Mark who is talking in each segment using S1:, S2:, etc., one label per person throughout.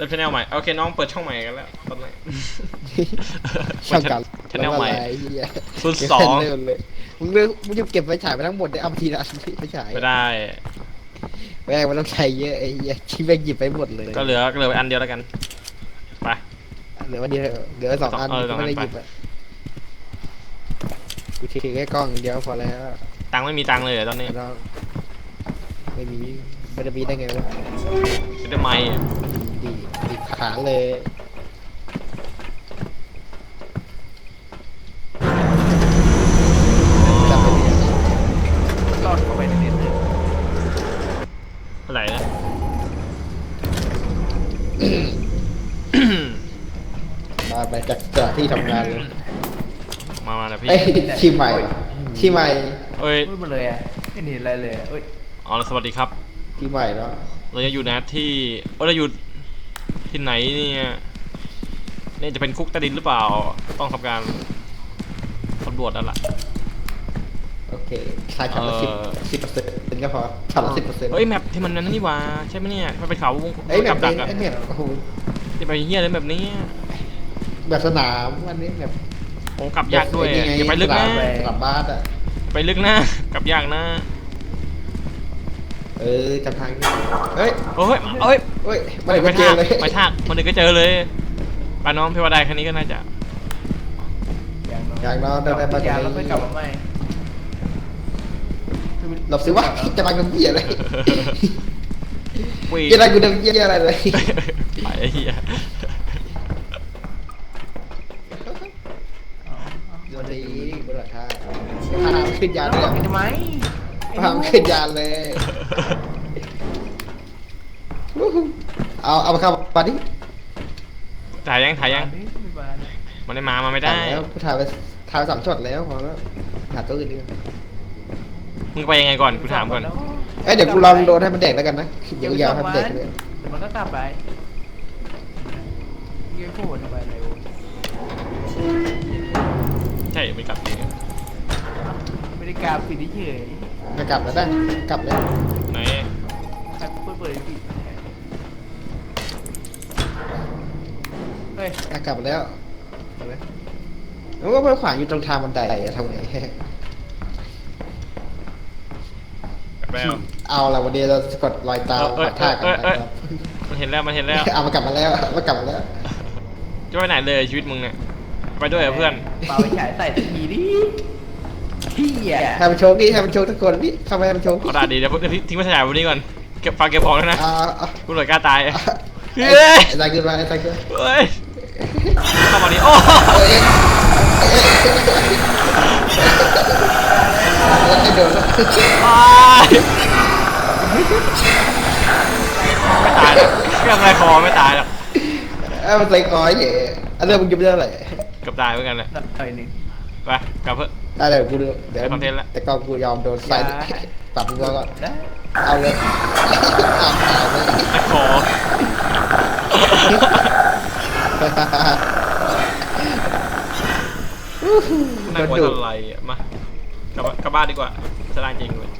S1: ริ่มชแนลใหม่ โอเค น้องเปิดช่องใหม่กันแล้วตอนนี้
S2: ช่างกัน
S1: ชแนลใหม่
S2: อะไรเหี้ย
S1: ศูนย์สอง
S2: เริ่มเลยมึงเลือกมึงจะเก็บไฟฉายไปทั้งหมดได้เอาทีละอันไฟฉาย
S1: ไม่ได้
S2: แม่งมันต้องใช้เยอะไอ้เหี้ยที่แม่งหยิบไปหมดเลย
S1: ก็เหลือก็เหลือไว้อันเดียวแล้วกัน ไป
S2: เหลือวันเดียวเหลือสองอัน
S1: เออสองอัน
S2: ไม่ได้หยิบอะกูถือแค่กล้องอย่างเดียวพอแล้ว
S1: ตังค์ไม่มีตังค์เลยเหรอตอนนี้
S2: แล้วไม่มีไม่ได้มีได้ไงวะ
S1: ไม่ได้ไม่อะ
S2: ดีดีขาเลยจับไปเนี่ย
S3: รอดเข้าไปในเน็ตเลย
S1: อะไรนะ
S2: มาไปจากจากที่ทำงานเลย
S1: มามานะพี่
S2: เอ้ยที่ใหม่เหรอที่ใหม่
S1: เอ้ย
S3: พูดมาเลยอะไม่เห็นอะไรเลยเอ้ย
S1: อ๋อสวัสดีครับ
S2: ที่ใหม่แล้ว
S1: เราจะอยู่นะที่เออเราอยู่ ที่ไหนเนี่ยนี่จะเป็นคุกใต้ดินหรือเปล่า ต้องทำการสำรวจแล้วล่ะ
S2: โอเคใช้ช็อตละ
S1: เอ
S2: สิบ
S1: อ
S2: สิบเปอร์เซ็นต์ก็พอช็อตละสิบเปอร์เซ็นต์
S1: เฮ้ยแมปที่มันนั้นนี่หว่าใช่ไหมเนี่ยมันเป็นเขาวง
S2: เอ้ยแบ
S1: กั
S2: บบ
S1: ดั
S2: นี้
S1: กอะ
S2: ไอ้เนี่ยโอ้โห
S1: ที่ไปเฮียอะไรแบบนี้
S2: แบบสนามวันนี้แบบ
S1: โอ้กลับยากด้วย
S2: ไอ้นี่ไง
S1: อย่าไปลึกนะ
S2: สนามสนามบาสอะ
S1: ไปลึกนะกลับยากนะ
S2: เออจำทางได้เฮ้ย
S1: โอ้ยเอ้ย
S2: เฮ้ยมาเลยมาเจอเลย
S1: ไปทากมันเด็กก็เจอเลยปาน้องเพวดาคันนี้ก็น่าจะ
S3: อย่างน้อย
S2: อย่างน้อยได้ได้มา
S3: อย่างแล้วค่อยกลับมาใหม่
S2: หลบสิวะจะมากันเบี้ยเลย
S1: วิ่ง
S2: ยังไงกูเดินเบี้ยอะไรเลย
S1: ไปไอ้เหี้ย
S2: โดนตีบนหลังคาพาขึ้นยาน
S3: แล้
S2: เล
S3: วยทำไม
S2: พาขึ้นยานเลยวู้ฮู้ เอาเอามาเข้ามาดิ
S1: ถ่ายยังถ่ายยัง
S3: ไม่บาน
S1: มันได้มามาไม่ได้
S2: ถ่ายแล้วถ่ายไปถ่ายไปสามช็อตแล้วพอแล้วหาตัวอื่นดีกว่า
S1: มึงไปยังไงก่อนกูถามก่อน
S2: เอ้ยเดี๋ยวกูลองโดนให้มันแดกแล้วกันนะเดี๋ยวยาวให้มันแดกเลย
S3: เดี๋ยวมันก็กลับไปยืนพูดทำไมเร็ว
S1: ใช่ไม่กลับจริงอะ
S3: ไม่ได้กลับปิดเฉย
S2: จะกลับแล้วได้กลับแล้ว
S1: ไหน
S3: ใครเปิดเปิดปิดเฮ้ย
S2: อะกลับแล้วเห็นไหมมันก็ไปขวางอยู่ตรงทางบันไดอะทำไง
S1: กลับแล้ว
S2: เอาละวันนี้เราสะกดรอยตาม
S1: เอ้ย
S2: ปัดท่ากัน
S1: เอ้ย
S2: ไป
S1: เอ้ย
S2: ครับ
S1: มันเห็นแล้วมันเห็นแล้ว
S2: เอามากลับมาแล้วมากลับมาแล้ว
S1: จะไปไหนเลยชีวิตมึงเนี่ยไปด้วยเหรอเพื่อน
S3: เป่าไปฉายใส่สักทีดิเฮีย
S2: ให้มันโชคดิให้มันโชคทุกคนนี่เข้าไปให้มันโชคดิ
S1: เอาดาดีเดี๋ยวทิ้งไปถ่ายวันนี้ก่อนเก็บฟังเก็บของแล้วนะ
S2: อ่าอะ
S1: กูเลยกล้าตาย
S2: อะ
S1: เฮ้
S2: ไอ้
S1: ย
S2: ไอ้ตายขึ้นมาไอ้ตายขึ้น
S1: เฮ้ย เข้ามาดิโอ้
S2: เอ้ยไอ้โดนแล้ว
S1: ยไม่ตายหรอกเครื่องอะไรคอไม่ตายหรอก
S2: เอ้ามันใส่คอยเหย่อันเรื่องมึงจะไม่ได้อะไร
S1: เกือบตายเหมือนกันเลย
S3: หน่อยหนึ่ง
S1: ไปกลับเพื่อะ
S2: ได้เดี๋ยวกูดูเดี๋ยว
S1: ได้คอนเทนต์ละ
S2: แต่ก็กูยอมโดนใส่
S3: อย่า
S2: ปรับมึงก่อน
S3: นะ
S2: เอาเลยเอาตายเลย
S1: ไอ้คอ น่ากลัว
S2: ดุ
S1: เท่าไหร่อะมากลับบ้านกลับบ้านดีกว่าสลายจริงเลย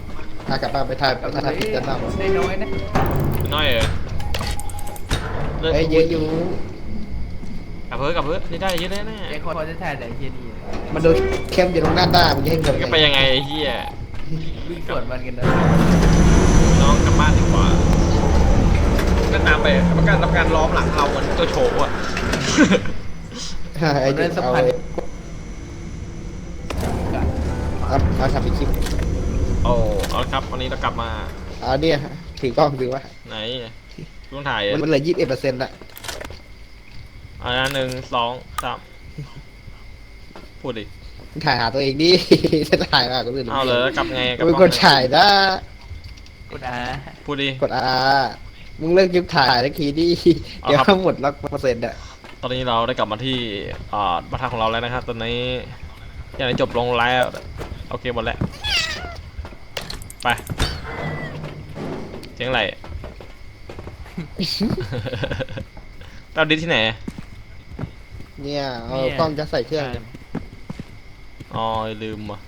S2: พากลับบ้านไปถ่ายไปถ่ายผิดกันหน้า
S3: ได้น้อยนะ
S1: น้อยเออเลิก
S2: เอ้ยเยอะอยู่
S1: กลับเพื่อะกลับเพื่อะนี่ได้เยอะแน่แน่
S3: ไอ้คนจะถ่ายแต่เฮียนี่
S2: มันโดนเข้มอยู่ตรงหน้าด้ามันจะให้เงิน
S1: ก็ไปยังไงไอ้เหี้ย
S3: วิ่งสวนมันกันนะ
S1: น้องกลับบ้านดีกว่า ก็ตามไปประกันรับการล้อมหลังเราเหมือนตัวโฉบอะ
S2: ไอ้เด็กเอาเลยเอาเอาทำเป็นคลิป
S1: โอ้เอาละครับ วันนี้เรากลับมา
S2: เอาเนี่ยถือกล้องถือว่า
S1: ไหนต้องถ่ายอะ
S2: มันเหลือยี่สิบเอ็ดเปอร์เซ็นต์ละ
S1: เอันนั้นหนึ่งสองสามพูดดิ
S2: ถ่ายหาตัวเองดิ จะถ่ายมาคนอื่น
S1: เอาเลยแล้วกลับไงกลับ
S2: เป็นคนถ่ายนะ
S3: กูนะ
S1: พูดดิ
S2: กดอา มึงเลิกยุบถ่ายทักทีดิ
S1: เอา
S2: เดี๋ยว
S1: ครับ
S2: หมดแล้วเปอร์เซ็นต์อะ
S1: ตอนนี้เราได้กลับมาที่อ่าบ้านพักของเราแล้วนะครับตอนนี้อย่างไรจบลงไลฟ์โอเคหมดแล้วไปเสียงอะไรเราดิสที่ไหน
S2: เนี่ยเอากล้องจะใส่เครื่องเนี่ย
S1: อ๋อลืมว่ะ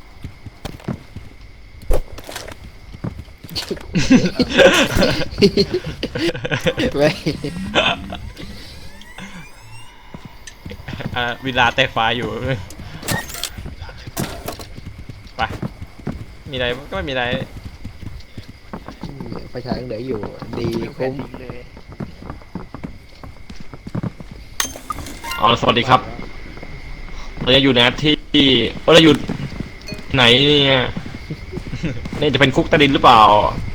S2: ไม่
S1: อ่าเวลาแต่ฟ้าอยู่ ไป มีอะไรก็ไม่มีอะไร
S2: อืมไฟฉายยังเหลืออยู่ ดี
S3: ไม่ค่อย
S2: คุ้ม
S3: ดีเลย
S1: อ๋อสวัสดีครับ เราจะอยู่ในที่เราอยู่ไหนเนี่ย นี่จะเป็นคุกใต้ดินหรือเปล่า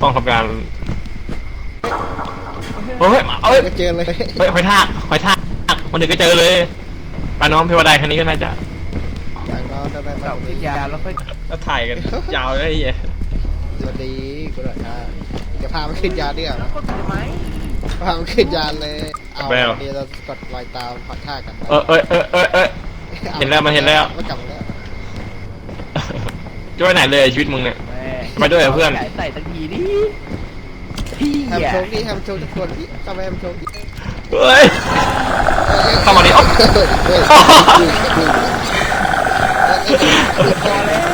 S1: ต้องทำการเฮ้ยเอ้ย
S2: ก็เจอเลย
S1: เฮ้ยหอยทากหอยทากวันหนึ่งก็เจอเลยปลาน้องเทวดาคันนี้ก็น่าจะ
S2: อย่างน้อยได้ไป
S3: เราขึ้นยาแล้วค่อย
S1: แล้วถ่ายกัน ยาวเลยไอ้เหี้ย
S2: สวัสดีคุณหน่อยค่ะจะพาไปขึ้นยานดีกว่า
S3: ก็ได้ไหม
S2: พาไปขึ้นยานเลย เอาเดี๋ยวเรากดรอยตามหอดท่ากัน
S1: เออเออเออเออเออเห็นแล้วมันเห็นแล้ว
S2: มันกลับมาแล้ว
S1: จะไปไหนเลยชีวิตมึงเนี่ย
S3: แม่
S1: ไปด้วยเหรอเพื่อน
S3: ใส่ใส่ตั้งทีดิพี่
S2: ทำ
S3: อะ
S2: โชว์ดิทำโชว์ทุกคนดิเข้าไปทำโชว์ดิ
S1: เฮ้ย เข้ามาดิอ๊ะ
S2: เฮ้ย
S3: พอแล้ว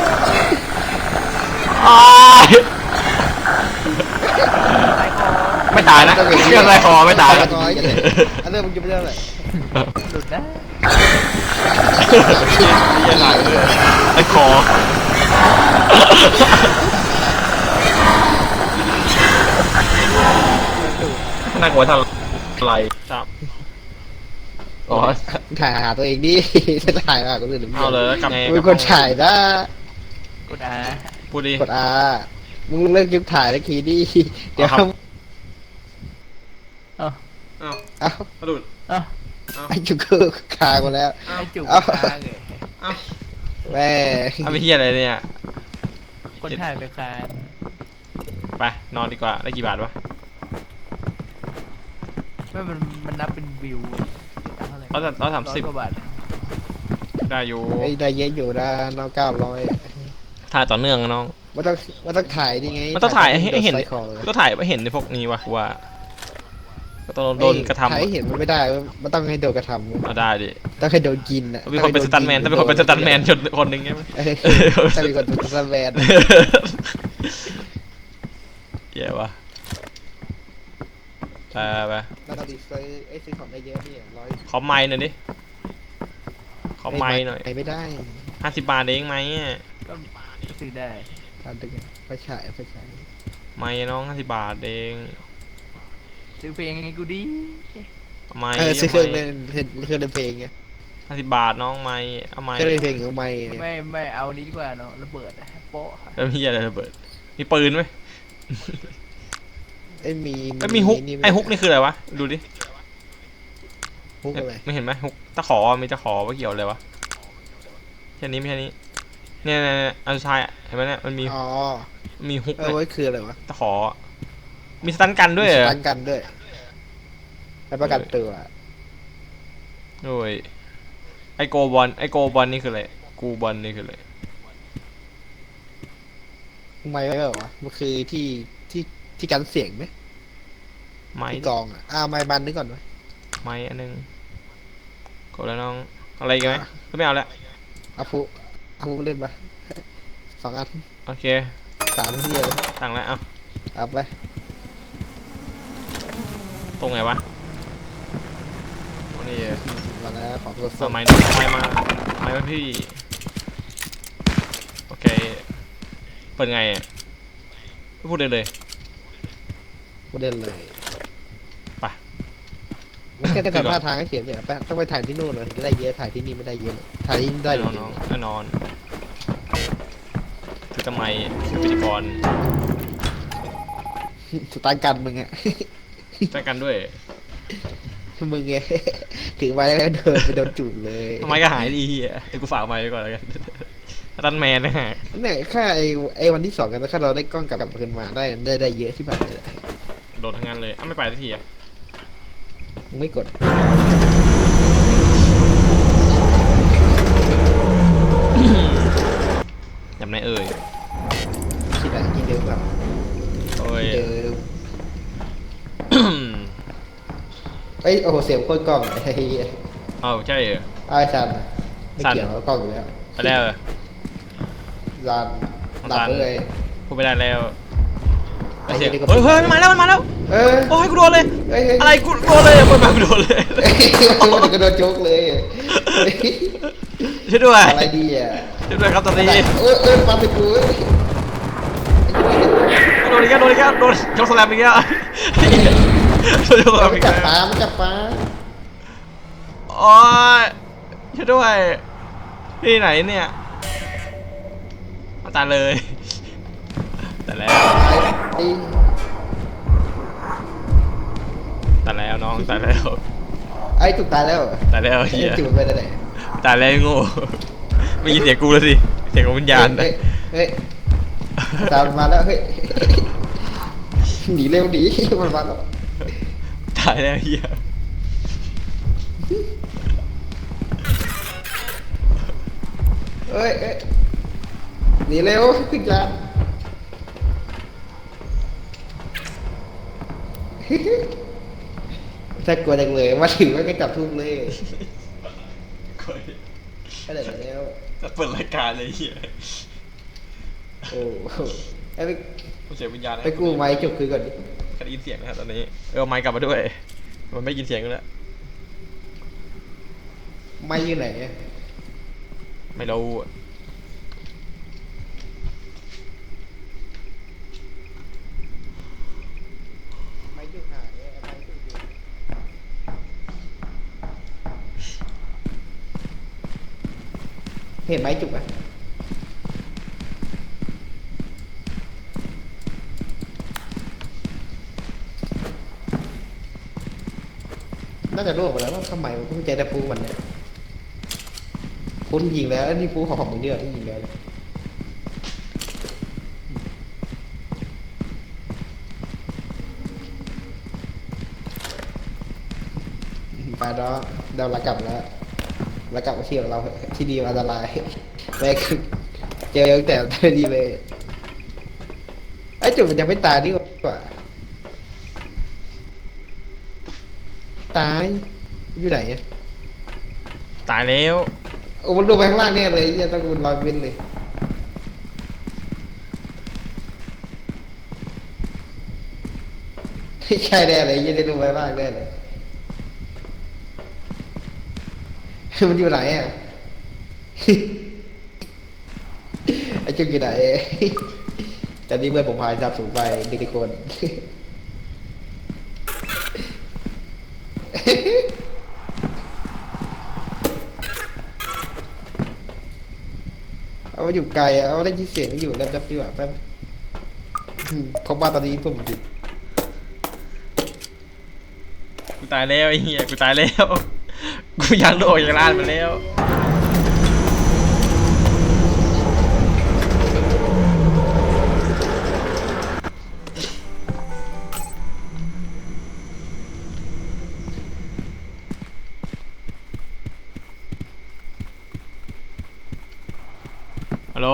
S1: อ้ายไม่ตายนะ
S2: ต้องอย่างนี้
S1: เชื่ออะไรคอไม่ตาย
S2: ต้องอย่างนี้อันเริ่มมึงจะไม่ได้เลย
S3: หลุดนะ
S1: ยังไงเลยไอ้คอ น่ากลัวทำอะไรครับอ๋อ
S2: ถ่ายหาตัวเองดิจะถ่ายหาคนอื่นหรือ
S1: เอาเลยแล้วกลับไง
S2: มึงคนถ่ายนะ
S3: กดอา
S1: พูดดิ
S2: กดอามึงเลิกยุบถ่ายแล้วคีดิเดี๋ยว
S1: เอาครับ
S3: เอ้า
S1: อ้าว
S2: เอ้าก
S1: ระดุด
S3: เอ้า
S2: ไอ้จุกคือคากูแล้ว
S3: ไอ้จุก
S2: เอ้า
S3: ค้างเลย
S1: อ้าว
S2: แม่
S1: เอาไปเฮียอะไรเนี่ย
S3: คนถ่ายไปค้าง
S1: ไปนอนดีกว่าได้กี่บาทวะ
S3: ไม่มันมันนับเป็นวิวเท่าไหร่
S1: ร้อยร้อยสามสิบ
S3: ร้อยกว่าบาท
S1: ได้อยู่
S2: ไอ้ได้เยอะอยู่นะน้องเก้าร้อย
S1: ถ่ายต่อเนื่องนะน้อง
S2: มันต้องมันต้องถ่ายนี่ไง
S1: มันต้องถ่ายให้ให้เห็น
S2: โดดไซคอเลย
S1: ก็ถ่ายไม่เห็นในพวกนี้วะว่า ก็ต้องโดนกระทำ
S2: ถ่ายให้เห็นมันไม่ได้ มันต้องให้โดนกระทำ
S1: เอาได้ดิ
S2: ต้องให้โดนกินอะ
S1: มีคนเป็นสตันแมนถ้าเป็นคนเป็นสตันแมนชนคนหนึ่งใช่ไหม
S2: เออถ้ามีคนเป็นสตันแมน
S1: เหี้ยวะ ไปไป
S2: แล้วเราดิซื้อไอ้ซื้อของได้เยอะนี่ร้อย
S1: ขอไม้หน่อยดิ ขอไม้หน่อย
S2: ไม่ได้
S1: ห้าสิบบาทเองไหมอะ
S3: ก็ซื้อได้
S2: ทำดึงไปฉายไปฉาย
S1: ไม้น้องห้าสิบบาทเอง
S3: ซื้อเพลงให้กูดิ
S1: เอาไม้
S2: เออซื้อเครื่องเล่นเครื่องเล่นเพลงไง
S1: ห้าสิบบาทน้องไม้เอาไม้
S2: เครื่องเล่นเพลงของไม่
S3: ไม่ไม่เอานี้ดีกว่าเนาะระเบิดอะโป๊ะ
S1: แล้วมีอะไรระเบิดมีปืนไหม
S2: ไอ้มี
S1: ไอ้ยมีฮุกไอ้ฮุกนี่คืออะไรวะ ดูดิ
S2: ฮุกอะไร
S1: ไม่เห็นไหมฮุกตะขอมีตะขอว่าเกี่ยวอะไรวะแค่นี้ไม่แค่นี้เนี่ยเนี่ยเนี่ยอันสุดท้ายอะเห็นไหมเนี่ยมันมี
S2: อ๋อ
S1: มีฮุก
S2: เออ
S1: เนี่ย
S2: ไว้คืออะไรวะ
S1: ตะขอ มีสตันกันด้วยเหรอ
S2: ตั้งกันด้วยแล้วประกันตัว
S1: โอ้ยไอโกบอลไอโกบอลนี่คืออะไรกูบอลนี่คืออะไร
S2: ไม่ไม่เหรอวะมันคือที่ ที่ที่กันเสียงไหม
S1: ไม้
S2: ที่กองอะอ่าไม้บันนึกก่อนไหม
S1: ไม้อันหนึงกดแล้วน้องอะไรอีกันไหมก็ไม่เอาแล้ว
S2: เอาฟุเอาฟุเล่นปะสองอัน
S1: โอเค
S2: สามที่เลย
S1: สั่งแล้วเอา
S2: เอาไป
S1: ตรงไหนวะโอ้นี่
S2: มาแล้วของตัวส้
S1: เอา
S2: ม
S1: ไม้น้องไม้มาไม้มาพี่โอเคเปิดไงอะไม่พูดเลยเลย
S2: กูเล่นเลย
S1: ไป
S2: มันแค่ทำท่าทางให้เขียนเนี่ยไปต้องไปถ่ายที่นู่นเลยถึงจะได้เยอะถ่ายที่นี่ไม่ได้เยอะถ่ายที่นี่ได้
S1: แน่นอนน้องแน่นอนถือทำไมถือพิธีกร
S2: สตางค์กันมึงอะ
S1: แจ้งกันด้วย
S2: มึงไง ถือไม้แล้วเดินไปโดนจุดเลย
S1: ทำไมก็หายดีอะเดี๋ยวกูฝากไม้ไว้ก่อนแล้วกันตันแมนนะฮะ
S2: เนี่ยค่าไอ้ไอ้วันที่สองกันแล้วถ้าเราได้กล้องกลับกลับคืนมาได้ได้ได้เยอะที่แบบเลย
S1: โดนทั้ งนั้นเลยอ้าวไม่ไปสักทีอะ
S2: มึงไม่กด
S1: ยำไหนเอ่ย
S2: คิดอะไรกินเดิมแบบ
S1: โอ้ย
S2: เดิมเอ้ยโอ้โหเสียงโคตรกล้องไอ้เหี้ย
S1: เอาใช่เหรอ
S2: อ้ายซันไม่
S1: สั่น
S2: เกี่ยวกับกล้องอยู่แล้ว
S1: ไปแล้วเหรอ
S2: ซัน
S1: ของ
S2: ดับ
S1: ซัน
S2: เลย
S1: พูดไม่ได้แล้ว
S2: ไอ้
S1: เสียง
S2: นี่ก็
S1: เฮ้ยเฮ้ยมันมาแล้วมันมาแล้ว
S2: เออ
S1: โอ้ยกูโดนเลย
S2: เฮ้ยเฮ้ย
S1: อะไรกูโดนเลยเปิดมากูโดนเลย
S2: มันกระโดดโจกเลย
S1: ช่วยด้วย
S2: อะไรดีอะ
S1: ช่วยด้วยครับตอน
S2: เอ
S1: นี้
S2: อเออมาไปกูเอ้ย
S1: โดนอีกแล้วโดนอีกแล้วโดนชกสแลมอีกแล้วโดนชกสแลม
S2: มัน
S1: อีก
S2: จับ
S1: แล้ว
S2: ปลามันจับปลา
S1: โอ้ยช่วยด้วยที่ไหนเนี่ยมาตายเลย แต่แล้ว
S2: ไอ้
S1: ตายแล้วน้องตายแล้ว
S2: ไอ้ถูกตายแล้วเหรอ
S1: ตายแล้ว
S2: ไอ้
S1: เฮีย
S2: จุดไปได้ไหน
S1: ตายแล้วไอ้โง่ไม่ยินเสียงกูแล้วสิเสียงของวิญญาณ
S2: เฮ้ยเฮ้ยตามมาแล้วเฮ้ยหนีเร็วหนีมันมาแล้ว
S1: ตายแล้วเฮีย
S2: เฮ้ยเฮ้ยหนีเร็วขึ้นจาน ถ้ากลัวจังเลยมาถึงมันก็จับทุ่มเลยก็เลยแล้ว
S1: จะเปิดรายการเลยเฮีย
S2: โอ้โหไอ้ไป
S1: เสียงวิญญาณ
S2: ไปกู้ไม้จบคือก่อนดิ
S1: แค่ได้ยินเสียงนะครับตอนนี้เออเอาไมค์กลับมาด้วย มันไม่ยินเสียงแล้ว
S2: ไม้อยู่ไหนอะ
S1: ไม่รู้
S2: ไม้อยู่หายอะไม้อยู่อยู่ เห็นไม้จุกอะน่าจะร่วงไปแล้วว่าทำไมมันก็ไม่ใจแต่ปูมันเนี่ยคุณยิงแล้วนี่ปูของมึงเนี่ยที่ยิงแล้วไปเนาะเราละกลับแล้ว ละกลับมาที่ของเราเถอะที่ดีมันอันตรายแม่งเจอตั้งแต่ไม่ดีเลยไอ้จุดมันจะไม่ตายดีกว่า ตายอยู่ไหนอะ
S1: ตายแล้ว
S2: โอ้มันลงไปข้างล่างแน่เลยยังต้องมันลอยเว้นเลยไม่ใช่แน่เลยยังได้ลงไปข้างล่างแน่เลย มันอยู่ไหนอะไอ้จุกอยู่ไหนตอนนี้เมื่อนผมพายจับสูงไปหนึ่งคนเอามาอยู่ไกลอะเอาได้ยินเสียงอยู่แล้วจะดีกว่าแป๊บอืมเขาบ้าตอนนี้ผมดิ
S1: กูตายแล้วไอ้เหี้ยกูตายแล้ว กูอยากโดดจากร้านมาแล้ว ฮัลโหล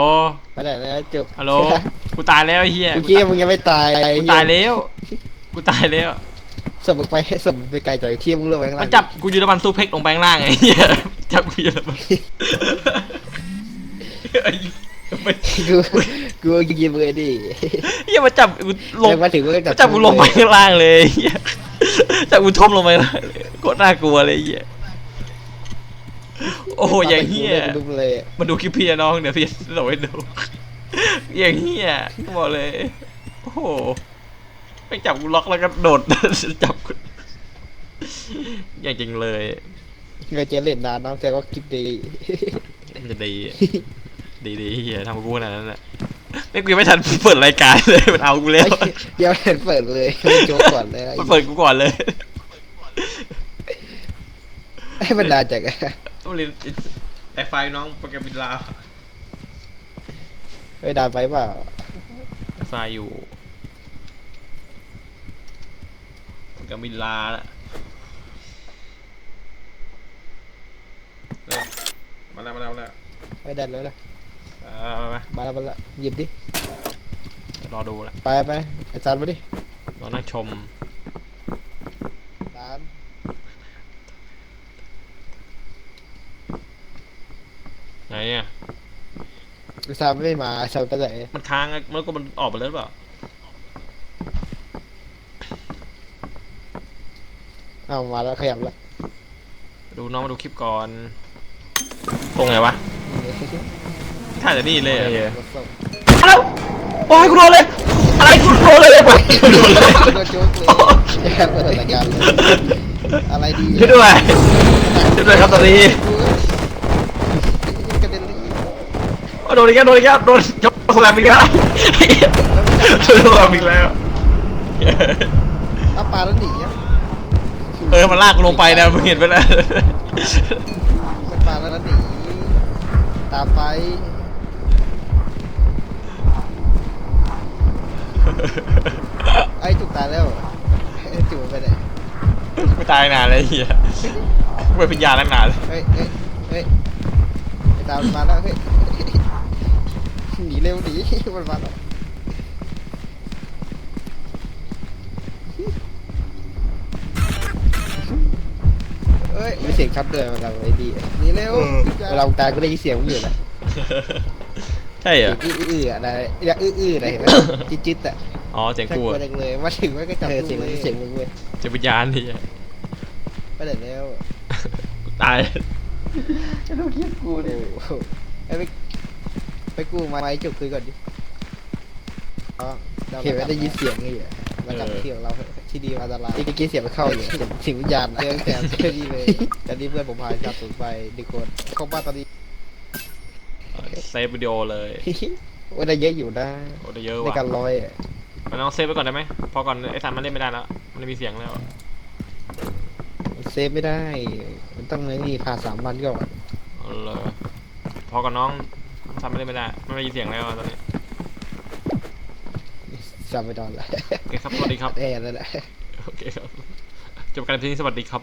S2: ไปไหนแล้วจบ
S1: ฮัลโหล กูตายแล้วไอ้เหี้ย
S2: เมื่อกี้มึงยังไม่ตายไอ้
S1: กู
S2: เหี้
S1: ตายแล้ว กูตายแล้ว
S2: สมมึงไปสมมึงไปไกลจ่อยเที่ยมึงเลือกไว้ข้าง
S1: มั
S2: ล่านง
S1: จับกูยูนมันซูเพ็กลงไปข้างล่างไอ้เหี้ยจับกูยูนมันไอ้ไม่
S2: กูกูยิงมึงเลยดิ
S1: เหี้ยมาจับกูลง
S2: ยังมาถึงมึงก็จับ
S1: จับกูลงไปข้างล่างเลยไอ้เหี้ยจับกูทมลงไปเลยโคตรน่ากลัวเลยไอ้เหี้ยโอ้โหอย่างเหี้ย
S2: กูดูเลย
S1: มาดูคลิปพี่นะน้องเดี๋ยวพี่โหลดให้ดูอย่างเหี้ยบอกเลยโอ้โห ไปจับกูล็อกแล้วก็โดด จับกูอย่างจริงเลย
S2: เงยเจเล่นนานน้องแต่ก็คลิปดี
S1: มันจะดี ดีดีเฮียทำกับกูขนาดนั้นแหละไม่กูยังไม่ทันเปิดรายการเลยมันเอากูแล้ว
S2: เดี๋ยวเห็นเปิดเลยไม่โจ๊กก่อนเลย
S1: มันเปิดกูก่อนเลย
S2: ให้มันนานจังอะ
S1: ต้องเรียนแต่ไฟน้องโปรแกรมบินลาว
S2: เฮ้ยนานไปเปล่า
S1: ไฟอยู่โปรแกรมบินลาละเริ่มมาแล้วมาแล้วมาแล้ว
S2: ไม่ได้แล้วล่ะ
S1: เอามา
S2: มาแล้วมาแล้วหยิบดิ
S1: รอดูละ
S2: ไปไปอาจารย์มาดิ
S1: รอนั่งชม
S2: ตาม
S1: ไหนอะ
S2: อาจารย์ไม่มาอาจารย์ไปไหน
S1: มันค้างอะมันก็มันออกไปแล้วหรือเปล่า
S2: เอามาแล้วขยับแล้ว
S1: ดูน้องมาดูคลิปก่อนตรงไหนวะถ้าจะนี่เลยอะ
S2: รถส่ง
S1: อะไรโอ้ยกูโดนเลย อะไรกูโดนเลยไปกูโดนเลย
S2: โดนโจ๊กเลยแย่เปิดรายการเลยอะไรดี
S1: ช่วยด้วยช่วยด้วยครับตอนนี้
S2: กระเด็นเลย
S1: โอ้โดนอีกแล้วโดนอีกแล้วโดนยกสลับอีกแล้วช่วยสลับอีกแล้ว
S2: เอาปลาแล้วหนีอะ
S1: เออ มันลากกูลงไปนะมึงเห็นไหมนะ
S2: มันปลาแล้วหนีตามไปไอ้จุกตายแล้วไอ้จุกไปไหน
S1: ไม่ตายนานเลยไอ้เฮียกูเป็นพิญญาณตั้งนานเลย
S2: เฮ้ยเฮ้ยเฮ้ยไอ้ตามมันมาแล้วเฮ้ยหนีเร็วหนีมันมาแล้ว ยมีเสียงชัดด้วยเวลาไอ้ดีหนีเร็วเวลาตายก็ได้ยินเสียงมึงอยู่นะ
S1: ใช่เหรอ
S2: อื้ออื้ออะไรอยากอื้ออื้ออะไรเห็นไหม จิ๊ดจิ๊ดอะ
S1: อ๋อเสียง
S2: ชัก
S1: กู
S2: กลัว
S1: อะ
S2: จังเลยมาถึงไม่ก็จับเสียงเสียงมึงเว้ย
S1: เสียงวิญญาณนี่
S2: ไปไหนแล้ว
S1: กูตาย
S2: จะต้องคิดกูดิไอ้ไปไปกู้มาไม้จุกคุยก่อนดิเห็นไหมได้ยินเสียงไงอะแล้วกลับเที่ยวเรา ที่ดีมาตลาดที่กี้เสียงมันเข้าอยู่เสียงวิญญาณเจอแต่เจอดีเลยแต่นี่เพื่อนผมพายจับสูญไปดีคนเข้าบ้านตอนนี้
S1: เซฟวิดีโอเลย
S2: ว่าได้เยอะอยู่นะ
S1: โอ้ได้เยอะ
S2: ใน
S1: ว่ะ
S2: การลอยอะ
S1: มันต้องเซฟไว้ก่อนได้ไหมพอก่อนไอ้สันมันเล่นไม่ได้แล้วมันไม่มีเสียงแล้ว
S2: เซฟไม่ได้ มันต้องนี่ผ่าสามวันก่อน
S1: เอาเลยพอก่อนน้องสันมันเล่นไม่ได้มันไม่มีเสียงแล้วอะตอนนี้
S2: จำไม่ได้ละ
S1: โอเคครับสวัสดีครับ
S2: แอร์นั่นแหละ
S1: โอเคครับ จบการที่นี้สวัสดีครับ